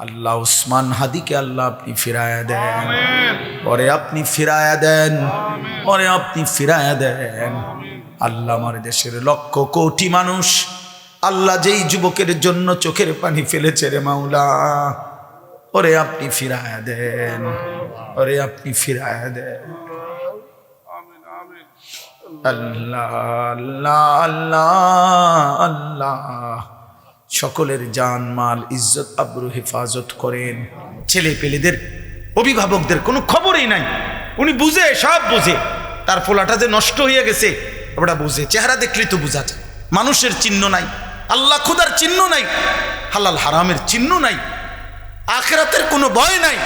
আল্লাহ উসমান হাদিকে আল্লাহ আপনি ফিরায়া দেন। পরে আপনি ফিরায়া দেন। পরে আপনি ফিরায়া দেন। আল্লাহ আমার দেশের লক্ষ কোটি মানুষ আল্লাহ যেই যুবকের জন্য চোখের পানি ফেলেছে রে মাওলা। ওরে আপনি ফিরায়া দেন। ওরে আপনি ফিরায়া দেন। আল্লাহ আল্লাহ আল্লাহ আল্লাহ। সকলের জান, মাল, ইজ্জত, আব্রু, হেফাজত করেন। ছেলে পেলেদের অভিভাবকদের কোনো খবরই নাই। উনি বুঝে, সব বুঝে। তার ফোলাটা যে নষ্ট হয়ে গেছে, ওটা বুঝে। চেহারা দেখলেই তো বোঝা যায়। মানুষের চিহ্ন নাই। আল্লাহ খুদার চিহ্ন নাই। হালাল হারামের চিহ্ন নাই। আখেরাতের কোনো ভয় নাই।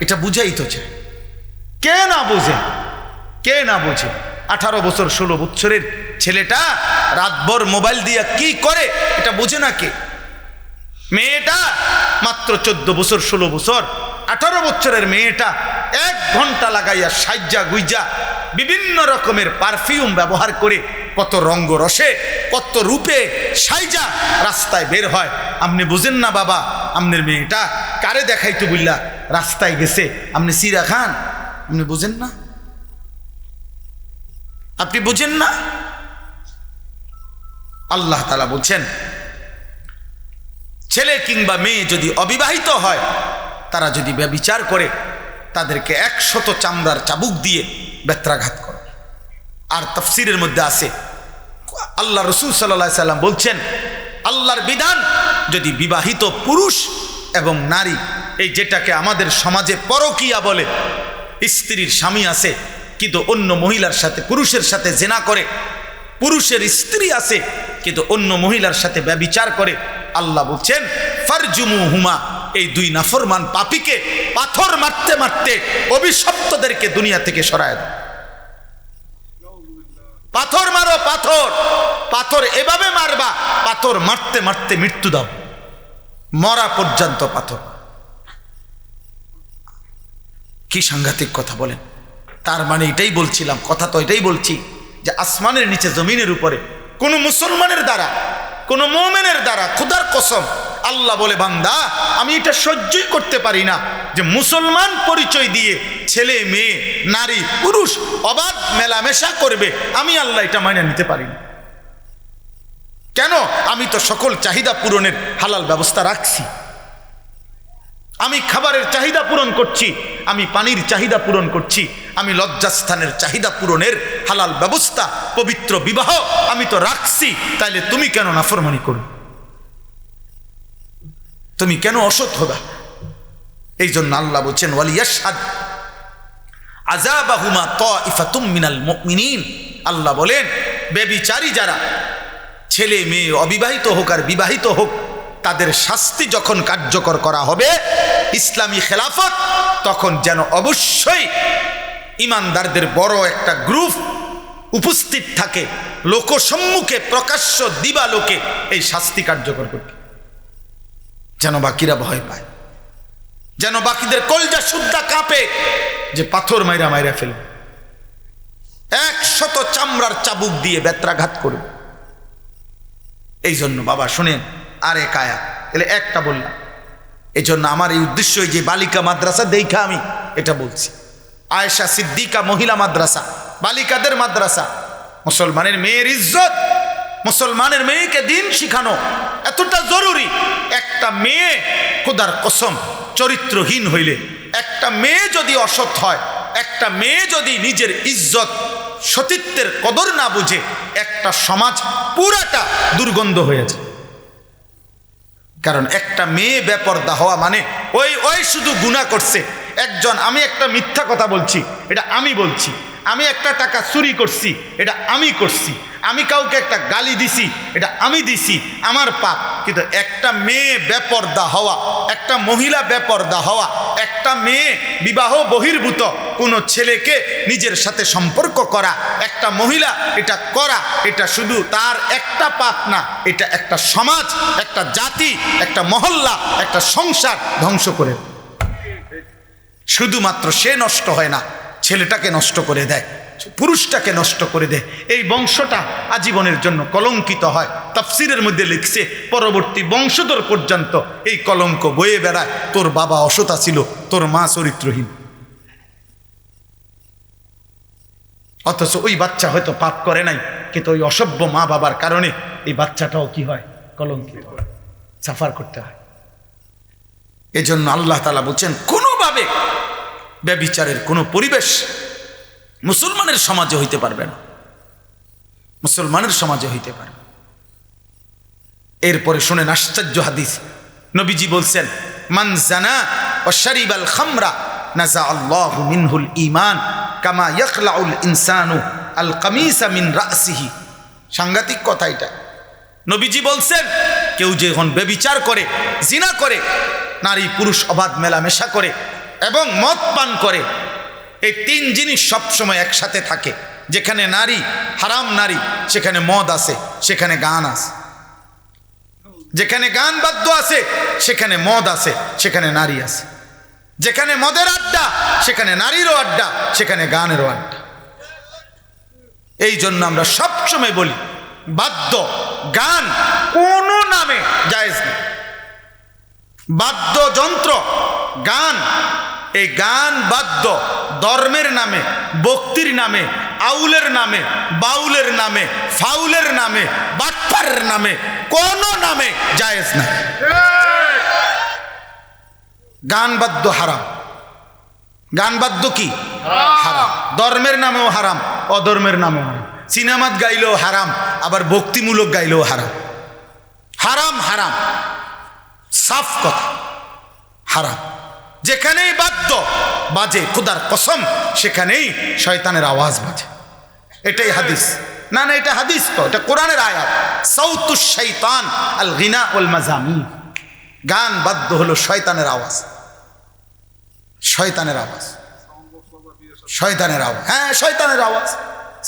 এটা বুঝাই তো চায় কে না বোঝে? কে না বোঝে? আঠারো বছর, ষোলো বছরের ছেলেটা রাতভর মোবাইল দিয়া কি করে, এটা বোঝে না কে? মেয়েটা মাত্র চোদ্দ বছর, ষোলো বছর, আঠারো বছরের মেয়েটা এক ঘণ্টা লাগাইয়া সাজ্জা গুইজা বিভিন্ন রকমের পারফিউম ব্যবহার করে কত রঙ্গ রসে, কত রূপে সাইজা রাস্তায় বের হয়। আপনি বুঝেন না বাবা আমনের মেয়েটা কারে দেখাইতো বুঝলা রাস্তায় গেছে? আপনি সিরা খান? আপনি বুঝেন না? আপনি বুঝেন না? আল্লাহ তালা বলছেন, ছেলে কিংবা মেয়ে যদি অবিবাহিত হয়, তারা যদি ব্যবিচার করে, তাদেরকে একশত চামড়ার চাবুক দিয়ে বেত্রাঘাত করে। আর তফসিরের মধ্যে আছে, আল্লাহ রসুল সাল্লাহ সাল্লাম বলছেন, আল্লাহর বিধান যদি বিবাহিত পুরুষ এবং নারী, এই যেটাকে আমাদের সমাজে পরকিয়া বলে, স্ত্রীর স্বামী আছে, কিন্তু অন্য মহিলার সাথে, পুরুষের সাথে জেনা করে পুরুষের স্ত্রী আছে, কিন্তু অন্য মহিলার সাথে ব্যবিচার করে, আল্লাহ বলছেন ফারজুমু হুমা এই দুই নাফরমান পাপিকে পাথর মারতে মারতে অভিশপ্তদেরকে দুনিয়া থেকে সরায় পাথর মারো, পাথর পাথর এভাবে মারবা, পাথর মারতে মারতে মৃত্যু দাও। মরা পর্যন্ত পাথর। কি সাংঘাতিক কথা বলেন। তার মানে এটাই বলছিলাম, কথা তো এটাই বলছি। যে আসমানের নিচে, জমিনের উপরে, কোন মুসলমানের দ্বারা, কোন মোমেনের দ্বারা খুদার কসম, আল্লাহ বলে, বান্দা, আমি এটা সহ্যই করতে পারি না। যে মুসলমান পরিচয় দিয়ে ছেলে, মেয়ে, নারী, পুরুষ অবাধ মেলামেশা করবে, আমি আল্লাহ এটা মাইনে নিতে পারি না। কেন? আমি তো সকল চাহিদা পূরণের হালাল ব্যবস্থা রাখছি। আমি খাবারের চাহিদা পূরণ করছি, আমি পানির চাহিদা পূরণ করছি আমি লজ্জাস্থানের চাহিদা পূরণের হালাল ব্যবস্থা, পবিত্র বিবাহ আমি তো রাখছি, তাইলে তুমি কেন নাফরমানি করো? তুমি কেন অসৎ হবা? এই জন্য আল্লাহ বলছেন ওয়ালিয়াসাদ আজাবাহুমা ত ইফাতুম মিনাল মুমিনিন। আল্লাহ বলেন বেবিচারী যারা ছেলে মেয়ে অবিবাহিত হোক আর বিবাহিত হোক, তাদের শাস্তি যখন কার্যকর করা হবে, ইসলামী খেলাফত তখন যেন অবশ্যই ইমানদারদের বড় একটা গ্রুপ উপস্থিত থাকে, লোকসম্মুখে প্রকাশ্য দিবালোকে এই শাস্তি কার্যকর করতে। যেন বাকিরা ভয় পায়। যেন বাকিদের কলজা শুদ্ধা কাঁপে যে পাথর মাইরা মাইরা ফেলবে। একশত চামড়ার চাবুক দিয়ে বেত্রাঘাত করবে। এই জন্য বাবা, শুনেন, আরে কায়া, তাহলে একটা বললাম। এই জন্য আমার এই উদ্দেশ্য যে বালিকা মাদ্রাসা দেখা আমি, এটা বলছি। আয়েশা সিদ্দিকা মহিলা মাদ্রাসা, বালিকাদের মাদ্রাসা। মুসলমানের মেয়ের ইজ্জত, মুসলমানের মেয়েকে দিন শিখানো এতটা জরুরি। একটা মেয়ে খোদার কসম, চরিত্রহীন হইলে। একটা মেয়ে যদি অসৎ হয়, একটা মেয়ে যদি নিজের ইজ্জত, সতীত্বের কদর না বুঝে, একটা সমাজ পুরাটা দুর্গন্ধ হয়েছে কারণ একটা মেয়ে বেপর্দা হওয়া মানে ওই ওই শুধু গুণা করছে একজন, আমি একটা মিথ্যা কথা বলছি, এটা আমি বলছি। আমি একটা টাকা চুরি করছি, এটা আমি করছি। আমি কাউকে একটা গালি দিছি, এটা আমি দিছি, আমার পাপ। কিন্তু একটা মেয়ে বেপর্দা হওয়া, একটা মহিলা বেপর্দা হওয়া, একটা মেয়ে বিবাহ বহির্ভূত, কোনো ছেলেকে নিজের সাথে সম্পর্ক করা, একটা মহিলা এটা করা, এটা শুধু তার একটা পাপ না, এটা একটা সমাজ, একটা জাতি, একটা মহল্লা, একটা সংসার ধ্বংস করে শুধুমাত্র সে নষ্ট হয় না, ছেলেটাকে নষ্ট করে দেয়, পুরুষটাকে নষ্ট করে দেয়। এই বংশটা আজীবনের জন্য কলঙ্কিত হয়। তাফসিরের মধ্যে লিখছে, পরবর্তী বংশধর পর্যন্ত এই কলঙ্ক বয়ে বেড়ায়। তোর বাবা অসতা ছিল তোর মা চরিত্রহীন। অথচ ওই বাচ্চা হয়তো পাপ করে নাই, কিন্তু ওই অসভ্য মা বাবার কারণে এই বাচ্চাটাও কি হয়? কলঙ্কিত সাফার করতে হয়। এজন্য আল্লাহ তালা বলছেন, কোনোভাবে ব্যবিচারের কোনো পরিবেশ মুসলমানের সমাজে হইতে পারবে না। মুসলমানের সমাজে হইতে পারবে এরপরে শুনেন আশ্চর্য হাদিস। নবীজি বলছেন, মান জানা ও শরিব আল খামরা নাজা আল্লাহ মিনহুল ইমান কামা ইয়াকলাউল ইনসানু আল কামিসা মিন রাসিহি। সাংঘাতিক কথা এটা। নবীজি বলছেন, কেউ যখন বেবিচার করে, জিনা করে নারী পুরুষ অবাধ মেলামেশা করে এবং মদ পান করে। এই তিন জিনিস সবসময় একসাথে থাকে। যেখানে নারী হারাম নারী, সেখানে মদ আছে, সেখানে গান আছে। যেখানে গান বাদ্য আছে, সেখানে মদ আছে, সেখানে নারী আছে। যেখানে মদের আড্ডা, সেখানে নারীরও আড্ডা, সেখানে গানেরও আড্ডা। এই জন্য আমরা সবসময় বলি, বাদ্য, গান কোন নামে জায়েজ নেই। বাদ্যযন্ত্র, গান এই গান বাদ্য ধর্মের নামে বক্তির নামে, আউলের নামে, বাউলের নামে, ফাউলের নামে, বাটপারের নামে, কোন নামে জায়েজ না গান বাদ্য হারাম। গান বাদ্য কি? হারাম। ধর্মের নামেও হারাম, অধর্মের নামেও হারাম। সিনেমাত গাইলেও হারাম, আবার ভক্তিমূলক গাইলেও হারাম। হারাম হারাম। সাফ কথা। হারাম। যেখানেই বাদ্য বাজে, খুদার কসম, সেখানেই শয়তানের আওয়াজ বাজে। এটাই হাদিস। না না, এটা হাদিস তো, এটা কোরআনের আয়াত। সৌতু শৈতান আল গিনা উল মাজামি গান, বাদ্য হলো শয়তানের আওয়াজ। শয়তানের আওয়াজ। শয়তানের আওয়াজ। হ্যাঁ শয়তানের আওয়াজ।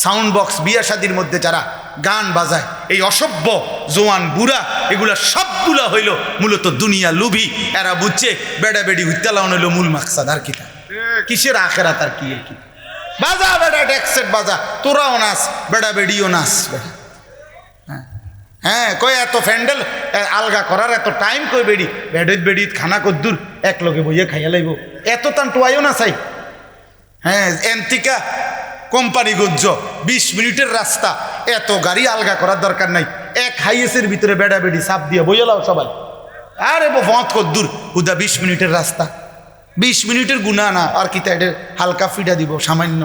সাউন্ড বক্স বিয়া শাদির মধ্যে যারা গান বাজায়, এই অসভ্য জোয়ান বুড়া, এগুলা সবগুলা হইল মূলত দুনিয়া লুভি এরা বুঝছে বেড়া বেড়ি উত্তালাউন হইল মূল মাকসাদ, আর কিটা? কিসের আখেরা তার কি কি? বাজা বেড়া ডেকসেট বাজা, তোরাও নাচ, বেড়া বেড়িও নাচ, বেড়া। হ্যাঁ। হ্যাঁ কই এত ফ্যান্ডেল আলগা করার এত টাইম কই বেড়ি? বেডিত বেডিত, খানা কদ্দুর এক লগে বইয়ে খাইয়া লাইব। এত তান টোয়াইও না চাই। হ্যাঁ এন্তিকা কোম্পানি গজ্জ, বিশ মিনিটের রাস্তা। এত গাড়ি আলগা করার দরকার নাই। এক হাইয়েসের ভিতরে বেড়া বেড়ি সাপ দিয়ে বইয়ে লাও সবাই। আরে বত কদ্দুর হুদা, বিশ মিনিটের রাস্তা। বিশ মিনিটের গুণা না, আর কিতা এটা হালকা ফিডা দিব, সামান্য।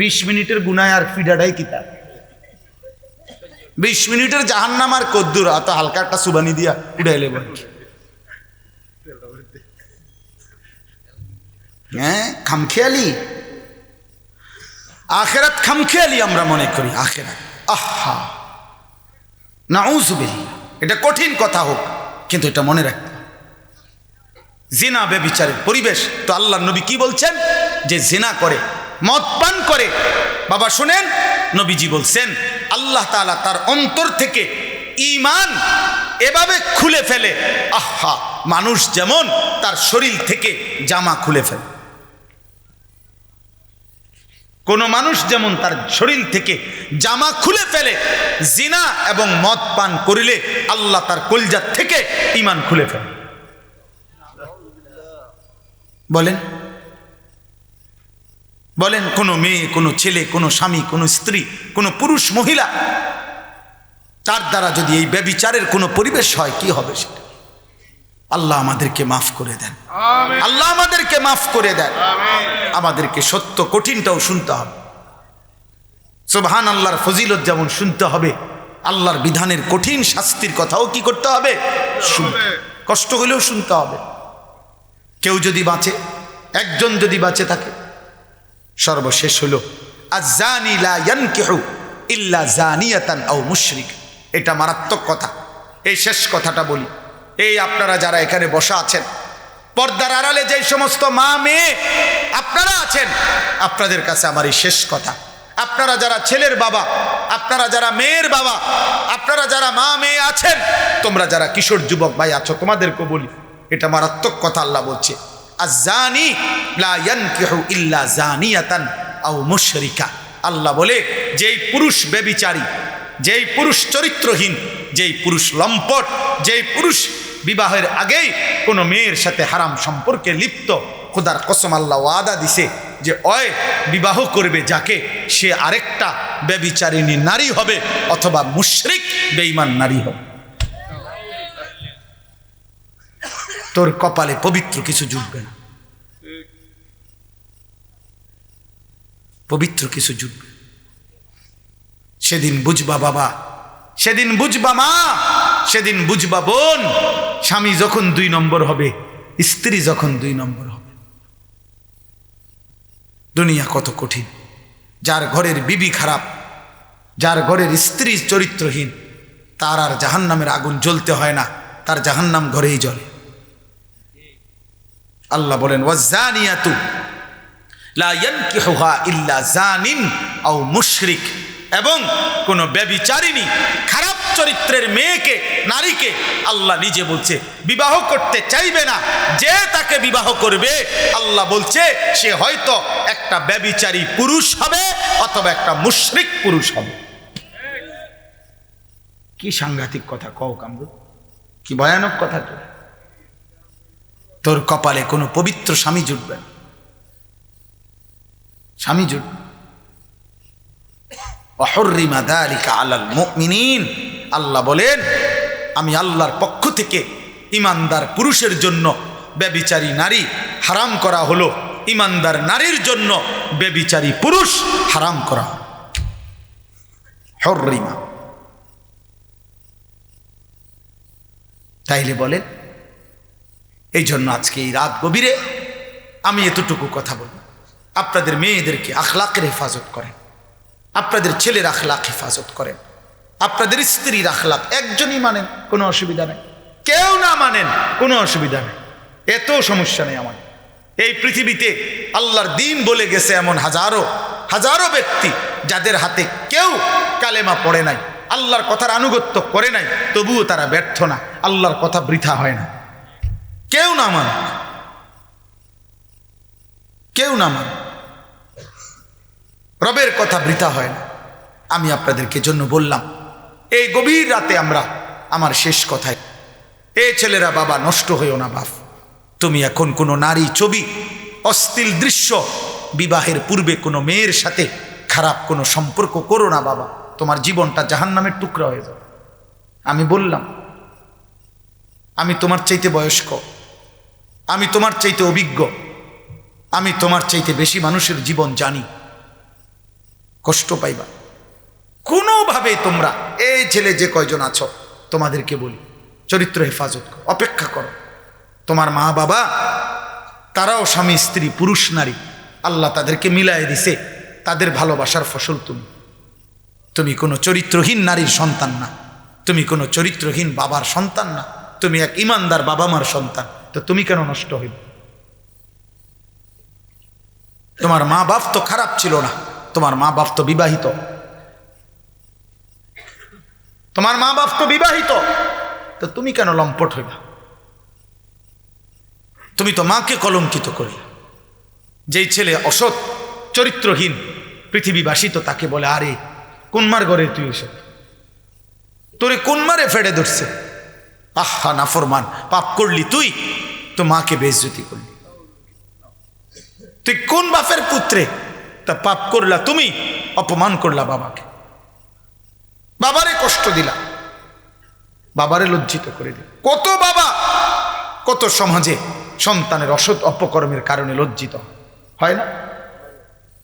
বিশ মিনিটের গুণায় আর ফিডাটাই কিতা। বিশ মিনিটের জাহান্নাম আর কদ্দুর অত হালকা একটা সুবানি দিয়া উড়াই লেব। হ্যাঁ খামখেয়ালি? আখেরাত খামখেয়ালি আমরা মনে করি, আখেরাত। আহা। না নাউজুবিল্লাহ। এটা কঠিন কথা হোক, কিন্তু এটা মনে হবে। জিনা বেবিচারের পরিবেশ। তো আল্লাহ নবী কি বলছেন? যে জিনা করে, মদ পান করে। বাবা, শুনেন, নবীজি বলছেন, আল্লাহ তাআলা তার অন্তর থেকে ইমান এভাবে খুলে ফেলে। আহা, মানুষ যেমন তার শরীর থেকে জামা খুলে ফেলে। কোনো মানুষ যেমন তার শরীর থেকে জামা খুলে ফেলে, জিনা এবং মদ পান করিলে আল্লাহ তার কলজার থেকে ইমান খুলে ফেলে। বলেন? বলেন, কোনো মেয়ে, কোনো ছেলে, কোনো স্বামী, কোনো স্ত্রী, কোনো পুরুষ, মহিলা, তার দ্বারা যদি এই ব্যবিচারের কোনো পরিবেশ হয়, কি হবে সেটা? আল্লাহ আমাদেরকে মাফ করে দেন। আল্লাহ আমাদেরকে মাফ করে দেন। আমাদেরকে সত্য কঠিনটাও শুনতে হবে। সুবহান আল্লাহর ফজিলত যেমন শুনতে হবে আল্লাহর বিধানের কঠিন শাস্তির কথাও কি করতে হবে? শুনতে কষ্ট হলেও শুনতে হবে। কেউ যদি বাঁচে একজন যদি বাঁচে থাকে সর্বশেষ হলো আজানি ইল্লা জানিয়াতান আও মুশরিক। এটা মারাত্মক কথা। এই শেষ কথাটা বলি। এই আপনারা যারা এখানে বসা আছেন, পর্দার আড়ালে যে সমস্ত মা মেয়ে আপনারা আছেন, আপনাদের কাছে আমার এই শেষ কথা। আপনারা যারা ছেলের বাবা, আপনারা যারা মেয়ের বাবা, আপনারা যারা মা মেয়ে আছেন, তোমরা যারা কিশোর যুবক ভাই আছো তোমাদেরকে বলি, এটা মারাত্মক কথা আল্লাহ বলছে। ইল্লা আল্লাহ বলে, যেই পুরুষ বেবিচারী যেই পুরুষ চরিত্রহীন, যেই পুরুষ লম্পট, যেই পুরুষ বিবাহের আগেই কোনো মেয়ের সাথে হারাম সম্পর্কে লিপ্ত। খোদার কসম আল্লাহ ওয়াদা দিছে যে, অয়, বিবাহ করবে যাকে? সে আরেকটা ব্যবিচারিণী নারী হবে অথবা মুশরিক বেঈমান নারী হবে। তোর কপালে পবিত্র কিছু জুটবে না। পবিত্র কিছু জুটবে। সেদিন বুঝবা বাবা, সেদিন বুঝবা মা সেদিন বুঝবা বোন, স্বামী যখন দুই নম্বর হবে, স্ত্রী যখন দুই নম্বর হবে। দুনিয়া কত কঠিন। যার ঘরের বিবি খারাপ, যার ঘরের স্ত্রী চরিত্রহীন, তার আর জাহান্নামের আগুন জ্বলতে হয় না, তার জাহান্নাম ঘরেই জ্বলে। আল্লাহ বলেন ওয়াজানিয়াতু লা ইল্লা জানিন আও মুশরিক। এবং কোন ব্যবিচারিণী খারাপ চরিত্রের মেয়েকে, নারীকে আল্লাহ নিজে বলছে, বিবাহ করতে চাইবে না। যে তাকে বিবাহ করবে, আল্লাহ বলছে, সে হয়তো একটা ব্যবিচারী পুরুষ হবে অথবা একটা মুশরিক পুরুষ হবে। কি সাংঘাতিক কথা কও কামরু? কি ভয়ানক কথা তো তোর কপালে কোনো পবিত্র স্বামী জুটবে স্বামী জুটবে অহর্রিমা দালিকা আলাল মুমিনিন। আল্লাহ বলেন, আমি আল্লাহর পক্ষ থেকে ইমানদার পুরুষের জন্য ব্যবিচারী নারী হারাম করা হলো। ইমানদার নারীর জন্য ব্যবিচারী পুরুষ হারাম করা হলো। হর্রিমা তাইলে বলেন, এই জন্য আজকে এই রাত গভীরে আমি এতটুকু কথা বলব। আপনাদের মেয়েদেরকে আখলাকের হেফাজত করেন। আপনাদের ছেলের আখলাক হেফাজত করেন। আপনাদের স্ত্রীর আখলাক একজনই মানেন, কোনো অসুবিধা নেই। কেউ না মানেন, কোনো অসুবিধা নেই। এত সমস্যা নেই আমার। এই পৃথিবীতে আল্লাহর দিন বলে গেছে এমন হাজারো হাজারো ব্যক্তি যাদের হাতে কেউ কালেমা পড়ে নাই, আল্লাহর কথার আনুগত্য করে নাই, তবুও তারা ব্যর্থ না, আল্লাহর কথা বৃথা হয় না। কেউ না মান কেউ না মান রবের কথা বৃথা হয় না। আমি আপনাদেরকে জন্য বললাম, এই গভীর রাতে আমরা আমার শেষ কথায়, এ ছেলেরা বাবা, নষ্ট হইও না বাপ। তুমি এখন কোনো নারী ছবি, অশ্লীল দৃশ্য, বিবাহের পূর্বে কোনো মেয়ের সাথে খারাপ কোনো সম্পর্ক করো না বাবা। তোমার জীবনটা জাহান্নামের টুকরা হয়ে যাবে। আমি বললাম, আমি তোমার চাইতে বয়স্ক, আমি তোমার চাইতে অভিজ্ঞ, আমি তোমার চাইতে বেশি মানুষের জীবন জানি। কষ্ট পাইবা। কোনোভাবে তোমরা, এই ছেলে যে কয়জন আছো, তোমাদেরকে বলি, চরিত্র হেফাজত অপেক্ষা করো। তোমার মা বাবা, তারাও স্বামী, স্ত্রী, পুরুষ, নারী, আল্লাহ তাদেরকে মিলাই দিছে, তাদের ভালোবাসার ফসল তুমি। তুমি কোনো চরিত্রহীন নারীর সন্তান না, তুমি কোনো চরিত্রহীন বাবার সন্তান না, তুমি এক ইমানদার বাবা মার সন্তান, তো তুমি কেন নষ্ট হইল তোমার মা বাপ তো খারাপ ছিল না। তোমার মা বাপ তো বিবাহিত। তোমার মা বাপ তো বিবাহিত। তো তুমি কেন লম্পট হইবা? তুমি তো মাকে কলঙ্কিত করলে। যেই ছেলে অসৎ, চরিত্রহীন, পৃথিবীবাসী তো তাকে বলে, আরে, কোন মার ঘরে তুই ওসব তোরে কোন মারে ফেড়ে ধরছে? আহা, নাফরমান, পাপ করলি তুই, তো মাকে বেজতি করলি। তুই কোন বাপের পুত্রে? তা পাপ করলা তুমি, অপমান করলা বাবাকে। বাবারে কষ্ট দিলা। বাবারে লজ্জিত করে দিল। কত বাবা, কত সমাজে সন্তানের অসৎ অপকর্মের কারণে লজ্জিত। হয় না?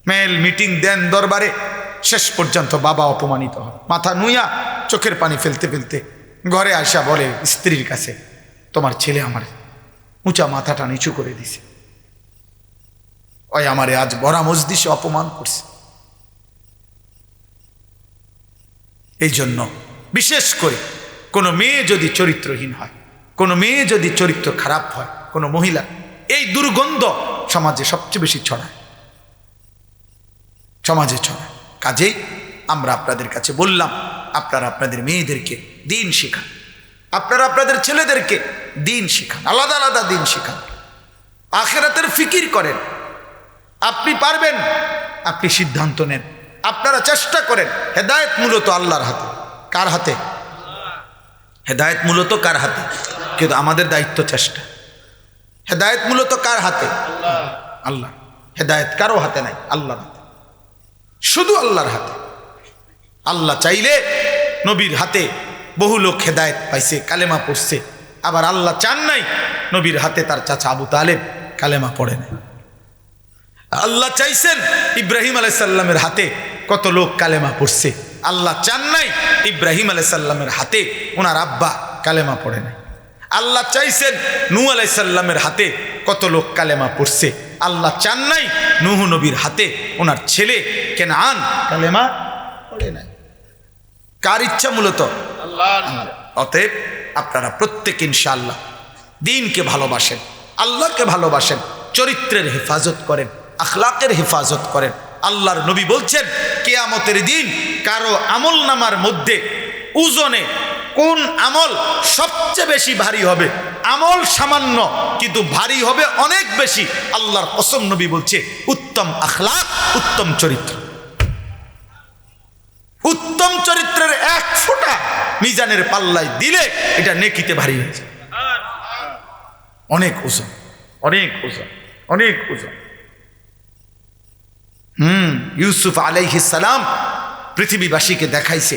মেল মিটিং দেন দরবারে, শেষ পর্যন্ত বাবা অপমানিত হয়। মাথা নুইয়া চোখের পানি ফেলতে ফেলতে ঘরে আসা বলে, স্ত্রীর কাছে তোমার ছেলে আমার উঁচা মাথাটা নিচু করে দিছে। ওই আমারে আজ বড়া মজদিসে অপমান করছে। এই জন্য বিশেষ করে কোনো মেয়ে যদি চরিত্রহীন হয়, কোনো মেয়ে যদি চরিত্র খারাপ হয়, কোনো মহিলা, এই দুর্গন্ধ সমাজে সবচেয়ে বেশি ছড়ায়। সমাজে ছড়ায়। কাজেই আমরা আপনাদের কাছে বললাম, আপনারা আপনাদের মেয়েদেরকে দিন শেখান। আপনারা আপনাদের ছেলেদেরকে দিন শেখান, আলাদা আলাদা দিন শেখান। আখেরাতের ফিকির করেন। আপনি পারবেন। আপনি সিদ্ধান্ত নেন। আপনারা চেষ্টা করেন। হেদায়েত মূলত আল্লাহর হাতে। কার হাতে? হেদায়ত মূলত কার হাতে? কিন্তু আমাদের দায়িত্ব চেষ্টা। হেদায়ত মূলত কার হাতে? আল্লাহ। হেদায়েত কারও হাতে নাই, আল্লাহর হাতে। শুধু আল্লাহর হাতে। আল্লাহ চাইলে নবীর হাতে বহু লোক হেদায়েত পাইছে, কালেমা পড়ছে। আবার আল্লাহ চান নাই, নবীর হাতে তার চাচা আবু তালেব কালেমা পড়ে নাই। আল্লাহ চাইছেন ইব্রাহিম আলাইসাল্লামের হাতে কত লোক কালেমা পড়ছে। আল্লাহ চান নাই ইব্রাহিম আলাইসাল্লামের হাতে ওনার আব্বা কালেমা পড়ে নাই। আল্লাহ চাইছেন নূ আলাইসাল্লামের হাতে কত লোক কালেমা পড়ছে। আল্লাহ চান নাই নুহ নবীর হাতে ওনার ছেলে কেন আন কালেমা পড়ে নাই। কার ইচ্ছা মূলত? অতএব আপনারা প্রত্যেক ইনশাআল্লাহ দিনকে ভালোবাসেন আল্লাহকে ভালোবাসেন চরিত্রের হেফাজত করেন। আখলাকের হেফাজত করেন। আল্লাহর নবী বলছেন, কেয়ামতের দিন কারও আমল নামার মধ্যে ওজনে কোন আমল সবচেয়ে বেশি ভারী হবে? আমল সামান্য, কিন্তু ভারী হবে অনেক বেশি। আল্লাহর অসম নবী বলছে, উত্তম আখলাক, উত্তম চরিত্র। উত্তম চরিত্রের এক ফোঁটা মিজানের পাল্লায় দিলে এটা নেকিতে ভারী হয়েছে অনেক ওজন অনেক ওজন অনেক ওজন। হুম, ইউসুফ আলাইহিসালাম পৃথিবীবাসীকে দেখাইছে।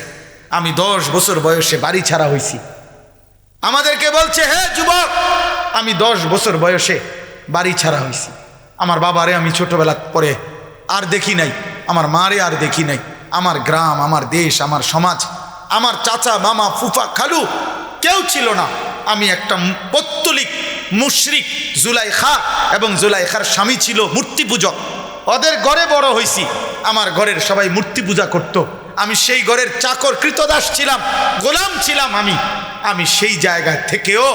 আমি দশ বছর বয়সে বাড়ি ছাড়া হয়েছি আমাদেরকে বলছে, হে যুবক, আমি দশ বছর বয়সে বাড়ি ছাড়া হয়েছি আমার বাবারে আমি ছোটবেলা পরে আর দেখি নাই, আমার মারে আর দেখি নাই। আমার গ্রাম, আমার দেশ, আমার সমাজ, আমার চাচা, মামা, ফুফা, খালু, কেউ ছিল না। আমি একটা পত্তলিক মুশরিক জুলাইখা এবং জুলাইখার স্বামী ছিল মূর্তি পূজক ওদের ঘরে বড় হয়েছি আমার ঘরের সবাই মূর্তি পূজা করত। আমি সেই ঘরের চাকর, কৃতদাস ছিলাম, গোলাম ছিলাম আমি। আমি সেই জায়গা থেকেও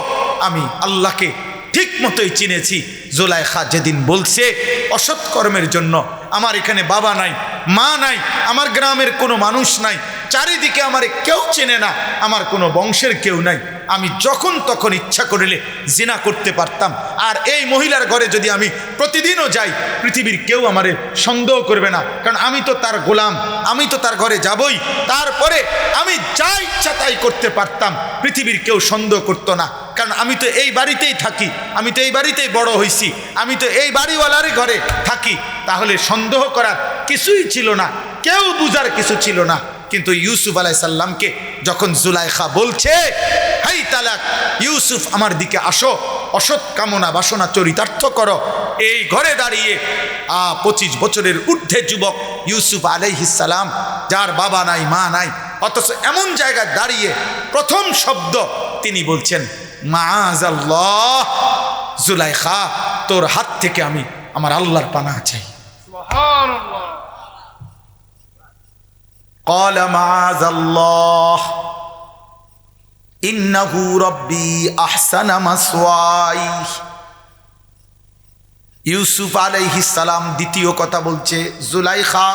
আমি আল্লাহকে ঠিক মতোই চিনেছি। জোলাইখা যেদিন বলছে, অসৎ কর্মের জন্য আমার এখানে বাবা নাই, মা নাই, আমার গ্রামের কোনো মানুষ নাই, চারিদিকে আমারে কেউ চেনে না, আমার কোনো বংশের কেউ নাই। আমি যখন তখন ইচ্ছা করিলে জিনা করতে পারতাম। আর এই মহিলার ঘরে যদি আমি প্রতিদিনও যাই, পৃথিবীর কেউ আমারে সন্দেহ করবে না। কারণ আমি তো তার গোলাম, আমি তো তার ঘরে যাবই। তারপরে আমি যা ইচ্ছা তাই করতে পারতাম, পৃথিবীর কেউ সন্দেহ করতো না। কারণ আমি তো এই বাড়িতেই থাকি, আমি তো এই বাড়িতেই বড় হয়েছি আমি তো এই বাড়িওয়ালারই ঘরে থাকি। তাহলে সন্দেহ করার কিছুই ছিল না, কেউ বুঝার কিছু ছিল না। কিন্তু ইউসুফ আলাই সাল্লামকে যখন জুলাইখা বলছে, হাই তালাক, ইউসুফ আমার দিকে আসো, অসৎ কামনা বাসনা চরিতার্থ করো। এই ঘরে দাঁড়িয়ে, আ, পঁচিশ বছরের ঊর্ধ্বে যুবক ইউসুফ আলাইহিসালাম যার বাবা নাই, মা নাই, অথচ এমন জায়গায় দাঁড়িয়ে প্রথম শব্দ তিনি বলছেন আল্লাহ জুলাইখা, তোর হাত থেকে আমি আমার আল্লাহর পানা চাই। قال معاذ الله إنه ربي أحسن مسواي ইউসুফ আলাইহিস সালাম দ্বিতীয় কথা বলছে জুলাইখা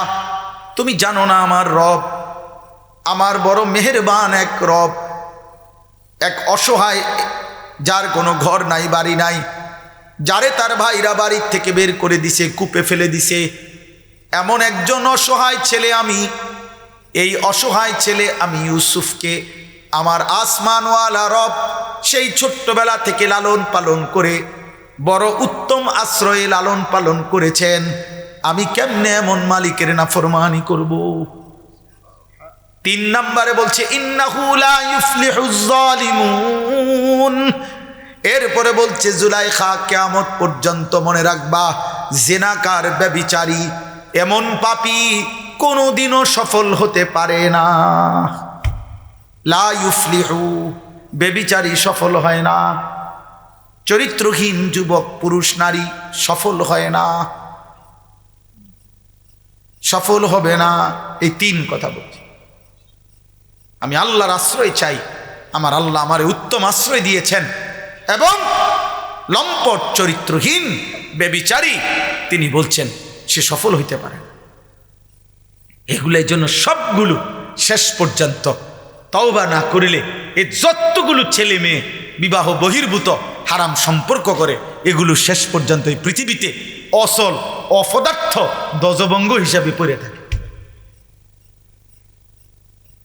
তুমি জানো না আমার রব আমার বড় মেহেরবান এক রব এক অসহায় যার কোনো ঘর নাই বাড়ি নাই যারে তার ভাইরা বাড়ির থেকে বের করে দিছে কূপে ফেলে দিছে এমন একজন অসহায় ছেলে আমি এই অসহায় ছেলে আমি ইউসুফকে, আমার আসমানওয়ালা রব সেই ছোট্টবেলা থেকে লালন পালন করে, বড় উত্তম আশ্রয়ে লালন পালন করেছেন। আমি কেমনে এমন মালিকের নাফরমানি করব? তিন নম্বরে বলছে এরপরে বলছে, জুলাইখা কেয়ামত পর্যন্ত মনে রাখবা, জেনাকার, ব্যবিচারী, এমন পাপি কোনোদিনও সফল হতে পারে না। লা ইউফলিহু, বেবিচারী সফল হয় না। চরিত্রহীন যুবক, পুরুষ, নারী সফল হয় না। সফল হবে না, এই তিন কথা বলছি। আমি আল্লাহর আশ্রয় চাই, আমার আল্লাহ আমার উত্তম আশ্রয় দিয়েছেন এবং লম্পট চরিত্রহীন, বেবিচারী, তিনি বলছেন, সে সফল হইতে পারে এগুলোর জন্য সবগুলো শেষ পর্যন্ত তওবা না করিলে এ যতগুলো ছেলে মেয়ে, বিবাহ বহির্ভূত, হারাম সম্পর্ক করে, এগুলো শেষ পর্যন্ত এই পৃথিবীতে অসল, অপদার্থ দজবঙ্গ হিসাবে পড়ে থাকে।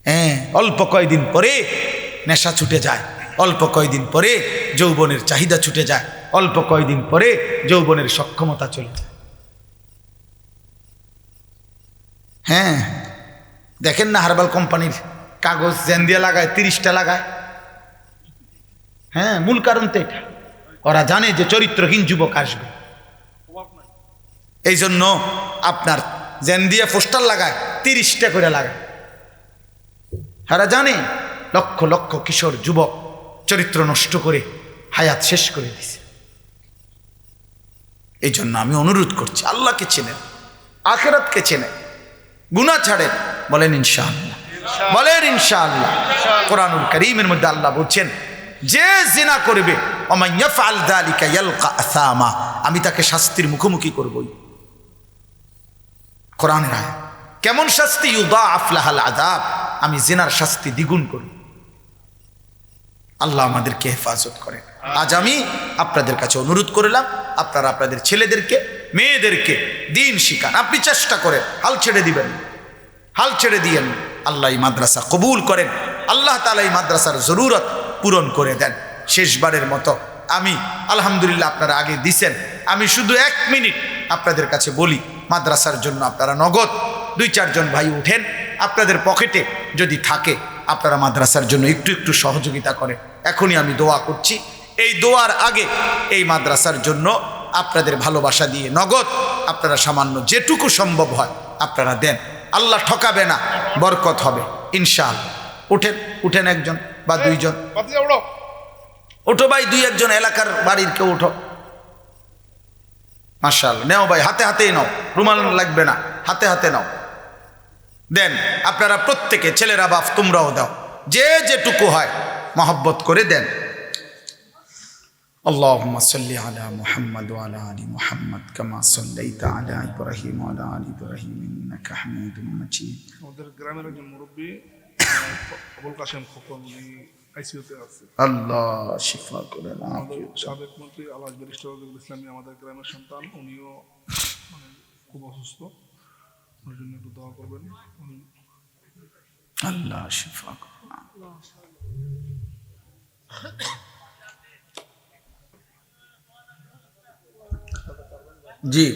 হ্যাঁ অল্প কয়দিন পরে নেশা ছুটে যায়, অল্প কয়দিন পরে যৌবনের চাহিদা ছুটে যায়, অল্প কয়দিন পরে যৌবনের সক্ষমতা চলে যায়। হ্যাঁ দেখেন না হারবাল কোম্পানির কাগজ জেন দিয়ে লাগায়, তিরিশটা লাগায়। হ্যাঁ মূল কারণ তো এটা। ওরা জানে যে চরিত্রহীন যুবক আসবে। এই জন্য আপনার জেন দিয়ে পোস্টার লাগায়, তিরিশটা করে লাগায়। তারা জানে, লক্ষ লক্ষ কিশোর যুবক চরিত্র নষ্ট করে হায়াত শেষ করে দিছে। এই জন্য আমি অনুরোধ করছি, আল্লাহকে চেনেন, আখেরাতকে চেনেন। গুণা ছাড়েন। বলেন ইনশাআল্লাহ। বলেন ইনশাআল্লাহ। কোরআনুল করিমের মধ্যে আল্লাহ বলছেন যে জিনা করবে আমি তাকে শাস্তির মুখোমুখি করবই। কোরআনের আয়াত। কেমন শাস্তি? ইউদা আফলাহাল আদাব আমি জেনার শাস্তি দ্বিগুণ করি। আল্লাহ আমাদেরকে হেফাজত করেন। আজ আমি আপনাদের কাছে অনুরোধ করলাম আপনারা আপনাদের ছেলেদেরকে মেয়েদেরকে দিন শিখান। আপনি চেষ্টা করেন, হাল ছেড়ে দিবেন। হাল ছেড়ে দিয়েন। আল্লাহ মাদ্রাসা কবুল করেন। আল্লাহ তালা এই মাদ্রাসার জরুরত পূরণ করে দেন। শেষবারের মতো আমি, আলহামদুলিল্লাহ, আপনারা আগে দিছেন। আমি শুধু এক মিনিট আপনাদের কাছে বলি, মাদ্রাসার জন্য আপনারা নগদ দুই চারজন ভাই উঠেন। আপনাদের পকেটে যদি থাকে, আপনারা মাদ্রাসার জন্য একটু একটু সহযোগিতা করেন। এখনই আমি দোয়া করছি। এই দোয়ার আগে এই মাদ্রাসার জন্য আপনাদের ভালোবাসা দিয়ে নগদ আপনারা সামান্য যেটুকু সম্ভব হয় আপনারা দেন। আল্লাহ ঠকাবে না বরকত হবে ইনশাল উঠেন উঠেন একজন বা দুইজন। ওঠো ভাই দুই একজন এলাকার বাড়ির কেউ উঠো। মার্শাল নেও ভাই হাতে হাতেই নাও রুমাল লাগবে না হাতে হাতে নাও। দেন আপনারা প্রত্যেকে ছেলেরা বাপ তোমরাও দাও। যে যেটুকু হয় মহব্বত করে দেন। اللهم صل على محمد وعلى ال محمد كما صليت على ابراهيم وعلى ال ابراهيم انك حميد مجيد আমাদের গ্রামের একজন মুরব্বী আবুল কাশেম খোকন উনি আইসিইউতে আছে আল্লাহ শিফা করে আমাদের সাবেক মন্ত্রী আলাস ব্যারিস্টার রবিউল ইসলামী আমাদের গ্রামের সন্তান উনিও মানে খুব অসুস্থ ওনার জন্য একটু দোয়া করবেন উনি আল্লাহ শিফা করে জি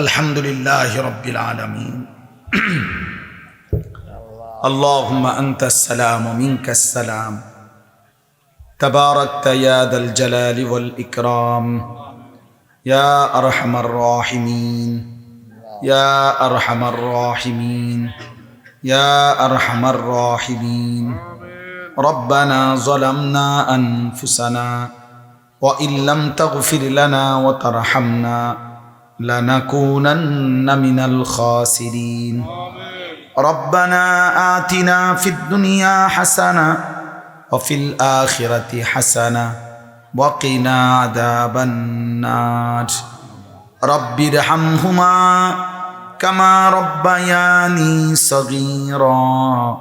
আলহামদুলিল্লাহ রব্বিল আলমিন اللهم أنت السلام ومنك السلام تباركت يا ذا الجلال والإكرام يا أرحم الراحمين يا أرحم الراحمين يا أرحم الراحمين ربنا ظلمنا أنفسنا وإن لم تغفر لنا وترحمنا لنكونن من الخاسرين. ربنا آتنا في الدنيا حسنة وفي الآخرة حسنة وقنا عذاب النار. رب ارحمهما كما ربياني صغيرا.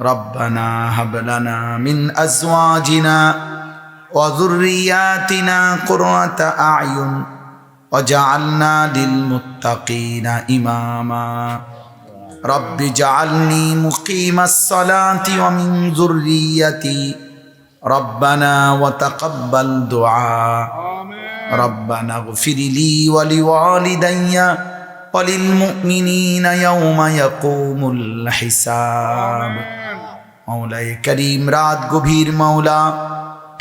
ربنا هب لنا من أزواجنا وذرياتنا قرة أعين وجعلنا للمتقين إماما رب جعلني مقيم الصلاة ومن ذريتي ربنا وتقبل دعاء ربنا اغفر لي ولوالدي وللمؤمنين يوم يقوم الحساب مولا کریم رات گبھیر مولا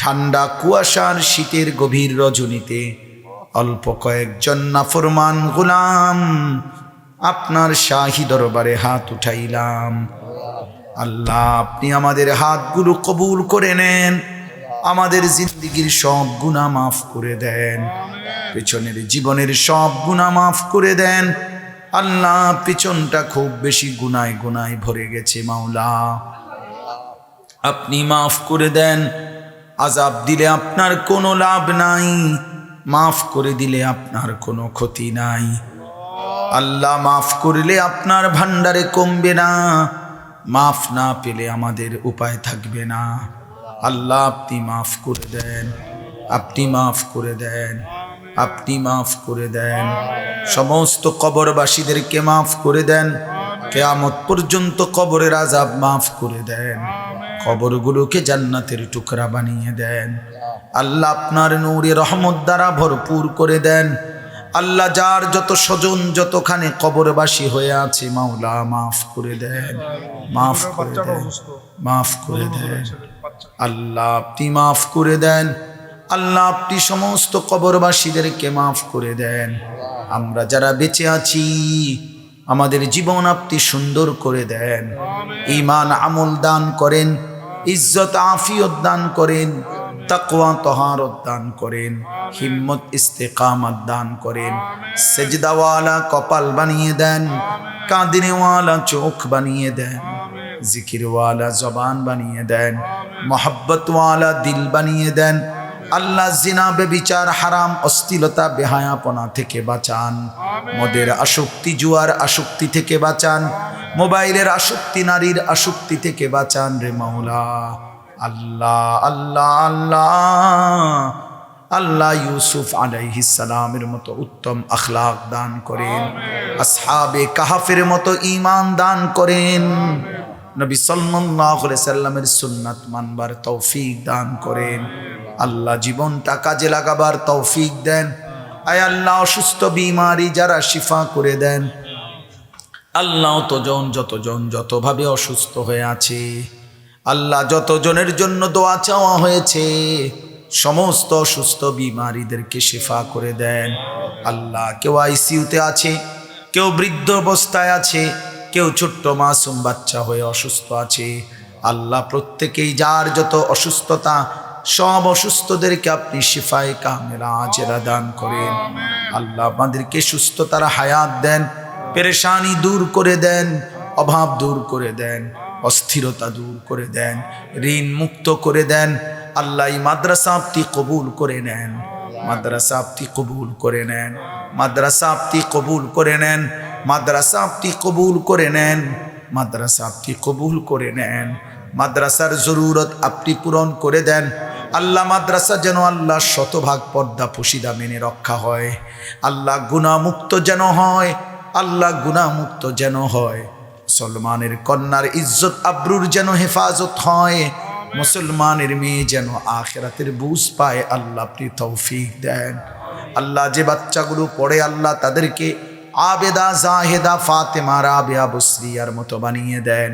ঠান্ডা কুয়াশার শীতের গভীর রজনীতে অল্প কয়েকজন নাফরমান গুলাম আপনার শাহী দরবারে হাত উঠাইলাম। আল্লাহ, আপনি আমাদের হাতগুলো কবুল করে নেন। আমাদের জিন্দগির সব গুণা মাফ করে দেন। পেছনের জীবনের সব গুণা মাফ করে দেন। আল্লাহ, পিছনটা খুব বেশি গুনায় গুনায় ভরে গেছে মাওলা। আপনি মাফ করে দেন। আজাব দিলে আপনার কোনো লাভ নাই, মাফ করে দিলে আপনার কোনো ক্ষতি নাই। আল্লাহ মাফ করলে আপনার ভান্ডারে কমবে না, মাফ না পেলে আমাদের উপায় থাকবে না। আল্লাহ, আপনি মাফ করে দেন, আপনি মাফ করে দেন, আপনি মাফ করে দেন। সমস্ত কবরবাসীদেরকে মাফ করে দেন, কেয়ামত পর্যন্ত কবরের আজাব মাফ করে দেন। কবরগুলোকে জান্নাতের টুকরা বানিয়ে দেন। আল্লাহ আপনার নূরে রহমত দ্বারা ভরপুর করে দেন। আল্লাহ যার যত স্বজন যতখানে কবরবাসী হয়ে আছে মাওলা মাফ করে দেন মাফ করে দেন মাফ করে দেন। আল্লাহ আপনি মাফ করে দেন। আল্লাহ আপনি সমস্ত কবরবাসীদেরকে মাফ করে দেন। আমরা যারা বেঁচে আছি আমাদের জীবন আপনি সুন্দর করে দেন। ইমান আমল দান করেন। ইজ্জত, আফিয়ত দান করেন, তাকওয়া, তহারত দান করেন, হিম্মত, ইস্তেকামত দান করেন। সেজদাওয়ালা কপাল বানিয়ে দেন, কাঁদিনেওয়ালা চোখ বানিয়ে দেন, জিকিরওয়ালা জবান বানিয়ে দেন, মোহাব্বতওয়ালা দিল বানিয়ে দেন আল্লাহ জিনাবে বেবিচার হারাম অস্থিলতা বেহায়াপনা থেকে বাঁচান। মদের আসক্তি জুয়ার আসক্তি থেকে বাঁচান। মোবাইলের আসক্তি নারীর আসক্তি থেকে বাঁচান রে মাওলা। আল্লাহ আল্লাহ আল্লাহ। আল্লাহ ইউসুফ সালামের মতো উত্তম আখলাক দান করেন। আসহাবে কাহাফের মতো ঈমান দান করেন। নবী সাল্লাল্লাহু আলাইহি সাল্লামের সুন্নাত মানবার তৌফিক দান করেন। আল্লাহ জীবনটা কাজে লাগাবার তৌফিক দেন। আয় আল্লাহ, অসুস্থ বিমারি যারা শিফা করে দেন। আল্লাহ তজন যতজন যতভাবে অসুস্থ হয়ে আছে, আল্লাহ যতজনের জন্য দোয়া চাওয়া হয়েছে, সমস্ত অসুস্থ বিমারিদেরকে শেফা করে দেন। আল্লাহ কেউ আইসিউতে আছে, কেউ বৃদ্ধ অবস্থায় আছে, কেউ ছোট্ট মাসুম বাচ্চা হয়ে অসুস্থ আছে। আল্লাহ প্রত্যেকেই যার যত অসুস্থতা সব অসুস্থদেরকে আপনি শিফায় কামেরা আজেরা দান করেন। আল্লাহ আমাদেরকে সুস্থতার হায়াত দেন পেরেশানি দূর করে দেন অভাব দূর করে দেন অস্থিরতা দূর করে দেন ঋণ মুক্ত করে দেন। আল্লাহ এই মাদ্রাসা আপনি কবুল করে নেন মাদ্রাসা আপনি কবুল করে নেন মাদ্রাসা আপনি কবুল করে নেন মাদ্রাসা আপনি কবুল করে নেন মাদ্রাসা আপনি কবুল করে নেন। মাদ্রাসার জরুরত আপনি পূরণ করে দেন আল্লাহ মাদ্রাসা যেন আল্লাহ শতভাগ পর্দা পুশিদা মেনে রক্ষা হয়। আল্লাহ গুণামুক্ত যেন হয়, আল্লাহ গুণামুক্ত যেন হয়। মুসলমানের কন্যার ইজ্জত, আব্রুর যেন হেফাজত হয়। মুসলমানের মেয়ে যেন আখেরাতের বুঝ পায়, আল্লাহ আপনি তৌফিক দেন। আল্লাহ যে বাচ্চাগুলো পড়ে, আল্লাহ তাদেরকে আবেদা, জাহেদা, ফাতেমা, রাবেয়া, বসরিয়ার মতো বানিয়ে দেন।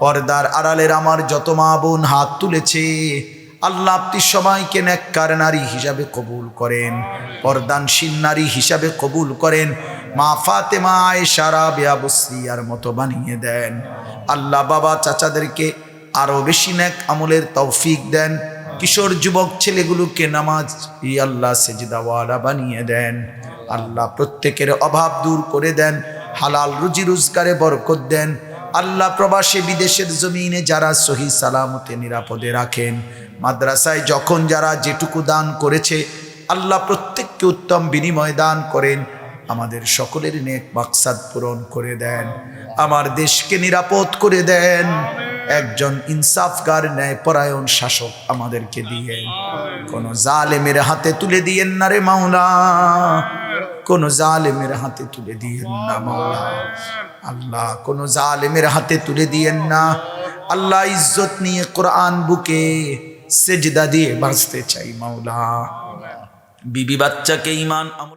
পর্দার আড়ালের আমার যত মা বোন হাত তুলেছে আল্লাহ আপনি সবাইকে নেককার নারী হিসাবে কবুল করেন, পর্দানশীল নারী হিসাবে কবুল করেন। মা ফাতেমা আয়েশা রাবেয়া বসরিয়ার মতো বানিয়ে দেন। আল্লাহ বাবা চাচাদেরকে আরও বেশি নেক আমলের তৌফিক দেন। কিশোর যুবক ছেলেগুলোকে নামাজ ই আল্লাহ সেজদাওয়ালা বানিয়ে দেন। আল্লাহ প্রত্যেকের অভাব দূর করে দেন, হালাল রুজি রোজগারে বরকত দেন। আল্লাহ প্রবাসে বিদেশের জমিনে যারা সহি সালামতে নিরাপদে রাখেন মাদ্রাসায় যখন যারা যেটুকু দান করেছে, আল্লাহ প্রত্যেককে উত্তম বিনিময় দান করেন, আমাদের সকলের নেক মাকসাদ পূরণ করে দেন, আমার দেশকে নিরাপদ করে দেন, একজন ইনসাফগার ন্যায় পরায়ণ শাসক আমাদেরকে দিয়ে। কোন জালেমের হাতে তুলে দিয়েন না রে মাওলা, কোন জালেমের হাতে তুলে দিয়েন না মাওলা। আল্লাহ, কোন জালেমের হাতে তুলে দিয়েন না। আল্লাহ ইজ্জত নিয়ে কোরআন বুকে সেজদা দিয়ে বাঁচতে চাই মাওলা। বিবি বাচ্চাকে ইমান